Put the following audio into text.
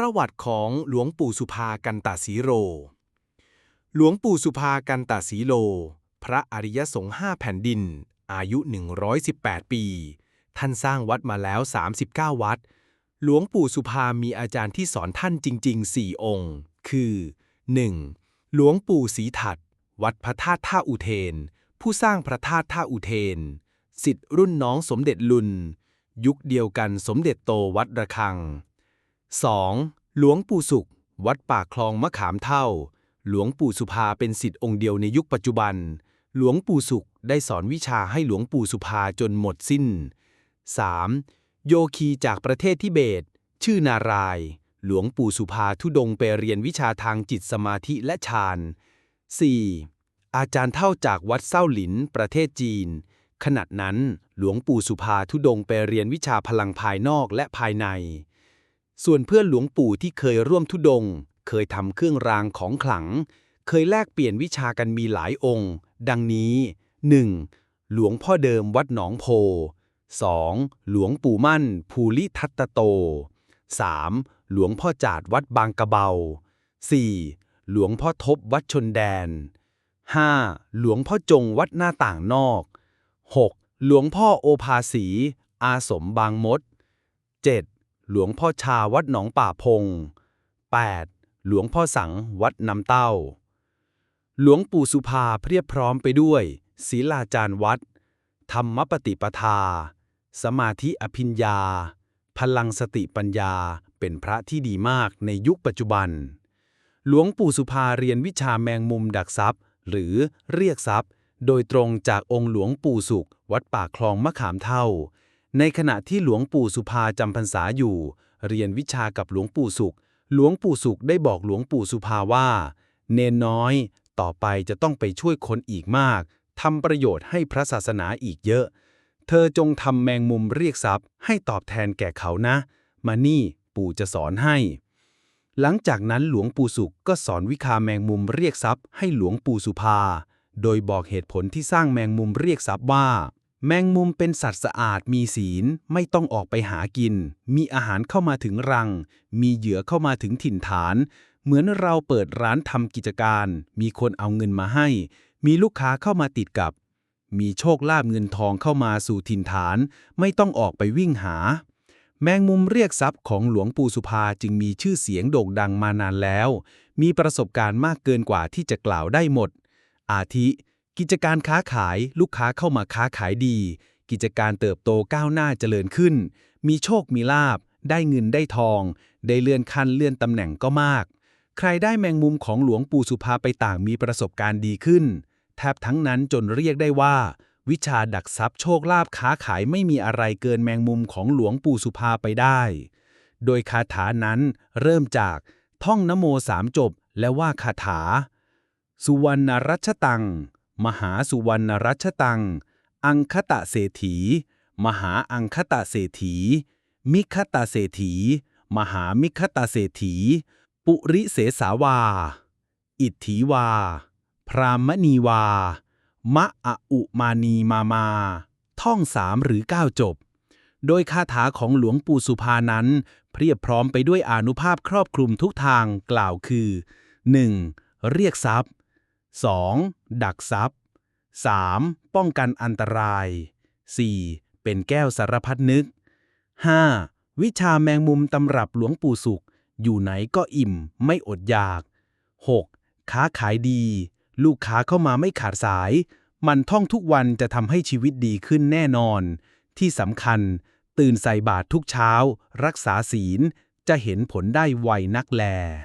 ประวัติของหลวงปู่สุภากันตสีโร หลวงปู่สุภากันตสีโล พระอริยสงฆ์ห้าแผ่นดิน อายุ 118 ปี ท่านสร้างวัดมาแล้ว 39 วัด หลวงปู่สุภามีอาจารย์ที่สอนท่านจริง ๆ 4 องค์ คือ 1. หลวงปู่ศรีถัด วัดพระธาตุท่าอุเทน ผู้สร้างพระธาตุท่าอุเทน สิทธิ์รุ่นน้องสมเด็จลุน ยุคเดียวกันสมเด็จโตวัดระฆัง 2. หลวงปู่สุข วัดป่าคลองมะขามเท่า หลวงปู่สุภาเป็นสิทธิ์องค์เดียวในยุคปัจจุบัน หลวงปู่สุขได้สอนวิชาให้หลวงปู่สุภาจนหมดสิ้น 3. โยคีจากประเทศทิเบต ชื่อนาราย หลวงปู่สุภาทุดงไปเรียนวิชาทางจิตสมาธิและฌาน 4. อาจารย์เท่าจากวัดเส้าหลิน ประเทศจีน ขณะนั้นหลวงปู่สุภาทุดงไปเรียนวิชาพลังภายนอกและภายใน ส่วนเพื่อนหลวงปู่ที่เคยร่วมทุดง เคยทำเครื่องรางของขลัง เคยแลกเปลี่ยนวิชากันมีหลายองค์ ดังนี้ 1. หลวงพ่อเดิมวัดหนองโพ 2. หลวงปู่มั่น ภูริทัตตโต 3. หลวงพ่อจาดวัดบางกระเบา 4. หลวงพ่อทบวัดชนแดน 5. หลวงพ่อจงวัดหน้าต่างนอก 6. หลวงพ่อโอภาสี อาสมบางมด 7. หลวงพ่อชาวัดหนองป่าพง 8. หลวงพ่อสังวัดน้ำเต้า หลวงปู่สุภาเพียบพร้อมไปด้วยศีลาจารย์วัด ธรรมปฏิปทา สมาธิอภิญญา พลังสติปัญญาเป็นพระที่ดีมากในยุคปัจจุบัน หลวงปู่สุภาเรียนวิชาแมงมุมดักทรัพย์ หรือเรียกทรัพย์ โดยตรงจากองค์หลวงปู่สุข วัดปากคลองมะขามเท่า ในขณะที่หลวงปู่สุภาจำพรรษาอยู่ เรียนวิชากับหลวงปู่สุข หลวงปู่สุขได้บอกหลวงปู่สุภาว่า เนนน้อย ต่อไปจะต้องไปช่วยคนอีกมากทำประโยชน์ให้พระศาสนาอีกเยอะ เธอจงทำแมงมุมเรียกทรัพย์ ให้ตอบแทนแก่เขานะ มานี่ปู่จะสอนให้ หลังจากนั้นหลวงปู่สุขก็สอนวิคาแมงมุมเรียกทรัพย์ให้หลวงปู่สุภา โดยบอกเหตุผลที่สร้างแมงมุมเรียกทรัพย์ว่า แมงมุมเป็นสัตว์สะอาดมีศีลไม่ต้องออกไปหากิน มีอาหารเข้ามาถึงรัง มีเหยื่อเข้ามาถึงถิ่นฐาน เหมือนเราเปิดร้านทำกิจการ มีคนเอาเงินมาให้ มีลูกค้าเข้ามาติดกับ มีโชคลาภเงินทองเข้ามาสู่ถิ่นฐาน ไม่ต้องออกไปวิ่งหา แมงมุมเรียกทรัพย์ของหลวงปู่สุภาจึงมีชื่อเสียงโด่งดังมานานแล้ว มีประสบการณ์มากเกินกว่าที่จะกล่าวได้หมด อาทิ กิจการค้าขายลูกค้าเข้ามาค้าขายดี กิจการเติบโตก้าวหน้าเจริญขึ้น มีโชคมีลาบ ได้เงินได้ทอง ได้เลื่อนขั้นเลื่อนตำแหน่งก็มาก ใครได้แมงมุมของหลวงปู่สุภาไปต่างมีประสบการณ์ดีขึ้น แทบทั้งนั้นจนเรียกได้ว่า วิชาดักทรัพย์โชคลาภค้าขายไม่มีอะไรเกินแมงมุมของหลวงปู่สุภาไปได้ โดยคาถานั้นเริ่มจากท่องนโมสามจบและว่าคาถา สุวรรณรัชตัง มหาสุวรรณรัชตัง อังคตะเศรษฐี มหาอังคตะเศรษฐี มิคตะเศรษฐี มหามิคตะเศรษฐี ปุริเสสาวา อิทธิวา พรามณีวา มะอะอุมานีมามา ท่องสามหรือเก้าจบ โดยคาถาของหลวงปู่สุภานั้น เพียบพร้อมไปด้วยอนุภาพครอบคลุมทุกทางกล่าวคือ 1. เรียกทรัพย์ 2. ดักทรัพย์ 3. ป้องกันอันตราย 4. เป็นแก้วสารพัดนึก 5. วิชาแมงมุมตำรับหลวงปู่สุข อยู่ไหนก็อิ่ม ไม่อดอยาก 6. ค้าขายดี ลูกค้าเข้ามาไม่ขาดสาย มันท่องทุกวันจะทำให้ชีวิตดีขึ้นแน่นอน ที่สำคัญ ตื่นใส่บาตรทุกเช้า รักษาศีล จะเห็นผลได้ไวนักแล